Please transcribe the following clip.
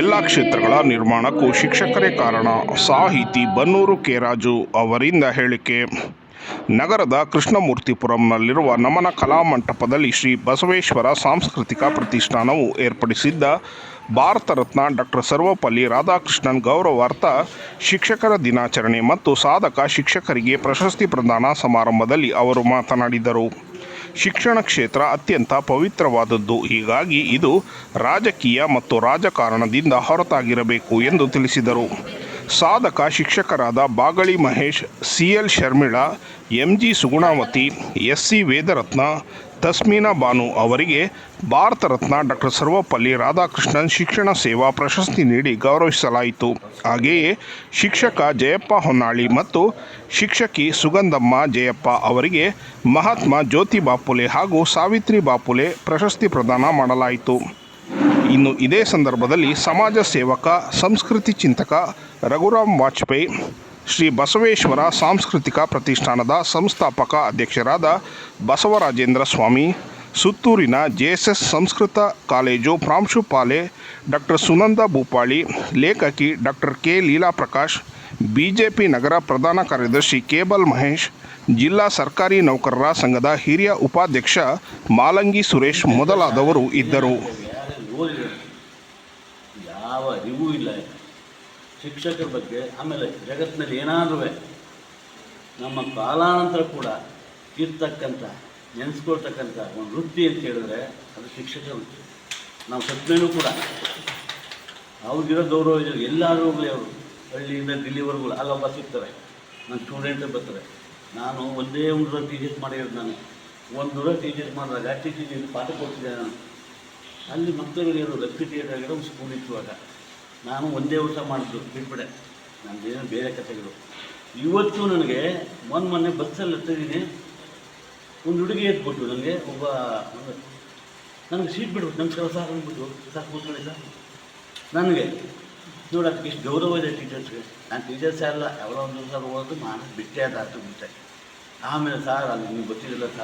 ಎಲ್ಲ ಕ್ಷೇತ್ರಗಳ ನಿರ್ಮಾಣಕ್ಕೂ ಶಿಕ್ಷಕರೇ ಕಾರಣ. ಸಾಹಿತಿ ಬನ್ನೂರು ಕೆರಾಜು ಅವರಿಂದ ಹೇಳಿಕೆ. ನಗರದ ಕೃಷ್ಣಮೂರ್ತಿಪುರಂನಲ್ಲಿರುವ ನಮನ ಕಲಾಮಂಟಪದಲ್ಲಿ ಶ್ರೀ ಬಸವೇಶ್ವರ ಸಾಂಸ್ಕೃತಿಕ ಪ್ರತಿಷ್ಠಾನವು ಏರ್ಪಡಿಸಿದ್ದ ಭಾರತ ರತ್ನ ಡಾಕ್ಟರ್ ಸರ್ವಪಲ್ಲಿ ರಾಧಾಕೃಷ್ಣನ್ ಗೌರವಾರ್ಥ ಶಿಕ್ಷಕರ ದಿನಾಚರಣೆ ಮತ್ತು ಸಾಧಕ ಶಿಕ್ಷಕರಿಗೆ ಪ್ರಶಸ್ತಿ ಪ್ರದಾನ ಸಮಾರಂಭದಲ್ಲಿ ಅವರು ಮಾತನಾಡಿದರು. ಶಿಕ್ಷಣ ಕ್ಷೇತ್ರ ಅತ್ಯಂತ ಪವಿತ್ರವಾದದ್ದು. ಹೀಗಾಗಿ ಇದು ರಾಜಕೀಯ ಮತ್ತು ರಾಜಕಾರಣದಿಂದ ಹೊರತಾಗಿರಬೇಕು ಎಂದು ತಿಳಿಸಿದರು. ಸಾಧಕ ಶಿಕ್ಷಕರಾದ Bagali Mahesh C L Sharmila M G Sugunavathi S C Vedaratna, Tasmeena Banu ಅವರಿಗೆ ಭಾರತ ರತ್ನ ಡಾಕ್ಟರ್ ಸರ್ವಪಲ್ಲಿ ರಾಧಾಕೃಷ್ಣನ್ ಶಿಕ್ಷಣ ಸೇವಾ ಪ್ರಶಸ್ತಿ ನೀಡಿ ಗೌರವಿಸಲಾಯಿತು. ಹಾಗೆಯೇ ಶಿಕ್ಷಕ ಜಯಪ್ಪ ಹೊನ್ನಾಳಿ ಮತ್ತು ಶಿಕ್ಷಕಿ ಸುಗಂಧಮ್ಮ ಜಯಪ್ಪ ಅವರಿಗೆ ಮಹಾತ್ಮ ಜ್ಯೋತಿ ಬಾಪುಲೆ ಹಾಗೂ ಸಾವಿತ್ರಿ ಬಾಪುಲೆ ಪ್ರಶಸ್ತಿ ಪ್ರದಾನ ಮಾಡಲಾಯಿತು. ಇನ್ನು ಇದೇ ಸಂದರ್ಭದಲ್ಲಿ ಸಮಾಜ ಸೇವಕ, ಸಂಸ್ಕೃತಿ ಚಿಂತಕ ರಘುರಾಮ್ ವಾಜಪೇಯಿ, ಶ್ರೀ ಬಸವೇಶ್ವರ ಸಾಂಸ್ಕೃತಿಕ ಪ್ರತಿಷ್ಠಾನದ ಸಂಸ್ಥಾಪಕ ಅಧ್ಯಕ್ಷರಾದ ಬಸವರಾಜೇಂದ್ರ ಸ್ವಾಮಿ, ಸುತ್ತೂರಿನ ಜೆಎಸ್ಎಸ್ ಸಂಸ್ಕೃತ ಕಾಲೇಜು ಪ್ರಾಂಶುಪಾಲೆ ಡಾಕ್ಟರ್ ಸುನಂದ ಭೂಪಾಳಿ, ಲೇಖಕಿ doctor K Leela Prakash BJP ನಗರ ಪ್ರಧಾನ ಕಾರ್ಯದರ್ಶಿ ಕೇಬಲ್ ಮಹೇಶ್, ಜಿಲ್ಲಾ ಸರ್ಕಾರಿ ನೌಕರರ ಸಂಘದ ಹಿರಿಯ ಉಪಾಧ್ಯಕ್ಷ ಮಾಲಂಗಿ ಸುರೇಶ್ ಮೊದಲಾದವರು ಇದ್ದರು. ಯಾರು ಯಾವ ಅರಿವೂ ಇಲ್ಲ ಶಿಕ್ಷಕರ ಬಗ್ಗೆ ಆಮೇಲೆ ಜಗತ್ತಿನಲ್ಲಿ ಏನಾದರೂ ನಮ್ಮ ಕಾಲಾನಂತರ ಕೂಡ ಇರ್ತಕ್ಕಂಥ, ನೆನೆಸ್ಕೊಳ್ತಕ್ಕಂಥ ಒಂದು ವೃತ್ತಿ ಅಂತ ಹೇಳಿದ್ರೆ ಅದು ಶಿಕ್ಷಕ ವೃತ್ತಿ. ನಾವು ಸತ್ಮೇಲೂ ಕೂಡ ಅವ್ರಿಗಿರೋ ಗೌರವ ಇದೆ ಎಲ್ಲರೂ ಹೋಗಲಿ ಅವರು. ಹಳ್ಳಿಯಿಂದ ದಿಲ್ಲಿವರೆಗೂ ಅಲ್ಲೊಬ್ಬ ಸಿಗ್ತಾರೆ. ನನ್ನ ಸ್ಟೂಡೆಂಟ್ ಬರ್ತಾರೆ. ನಾನು ಒಂದೇ ಒಂದು ಟೀಚರ್ಸ್ ಮಾಡಿರೋದು ನಾನು. ಒಂದು ಟೀಚರ್ಸ್ ಮಾಡಿದಾಗ ಟೀಚರ್ ಪಾಠ ಕೊಡ್ತಿದ್ದೆ ನಾನು. ಅಲ್ಲಿ ಮಕ್ಕಳಿಗೆ ಏನು ಲಕ್ಕಿ ಥಿಯೇಟರ್ಗಿರೋ ಒಂದು ಸ್ಕೂಲ್ ಇತ್ತು ಆಗ. ನಾನು ಒಂದೇ ವರ್ಷ ಮಾಡಿದ್ದು, ಬಿಟ್ಬಿಡೆ. ಏನೋ ಬೇರೆ ಕಥೆಗಳು. ಇವತ್ತು ನನಗೆ ಮೊನ್ನೆ ಮೊನ್ನೆ ಬಸ್ಸಲ್ಲಿ ಹತ್ತಿದ್ದೀನಿ ಒಂದು ಹುಡುಗಿ ಎತ್ಬಿಟ್ಟು ನನಗೆ, ಒಬ್ಬ, ನನಗೆ ಸೀಟ್ ಬಿಡ್ಬಿಟ್ಟು ನಮಸ್ಕಾರ ಕೆಲಸ ಅಂದ್ಬಿಟ್ಟು ಸರ್ ಕೂತ್ಕೊಳ್ಳಿ ಸರ್ ನನಗೆ ನೋಡೋಕ್ಕೆ ಇಷ್ಟು ಗೌರವ ಇದೆ ಟೀಚರ್ಸ್ಗೆ ನಾನು ಟೀಚರ್ಸೇ ಅಲ್ಲ ಯಾರೋ ಒಂದು ಸರ್ ಓದು ನಾನು ಬಿಟ್ಟೆ ಅದು ಬಿಟ್ಟೆ ಆಮೇಲೆ ಸರ್, ಅಲ್ಲಿ ನಿಮ್ಗೆ ಗೊತ್ತಿರಲಿಲ್ಲ ಸರ್.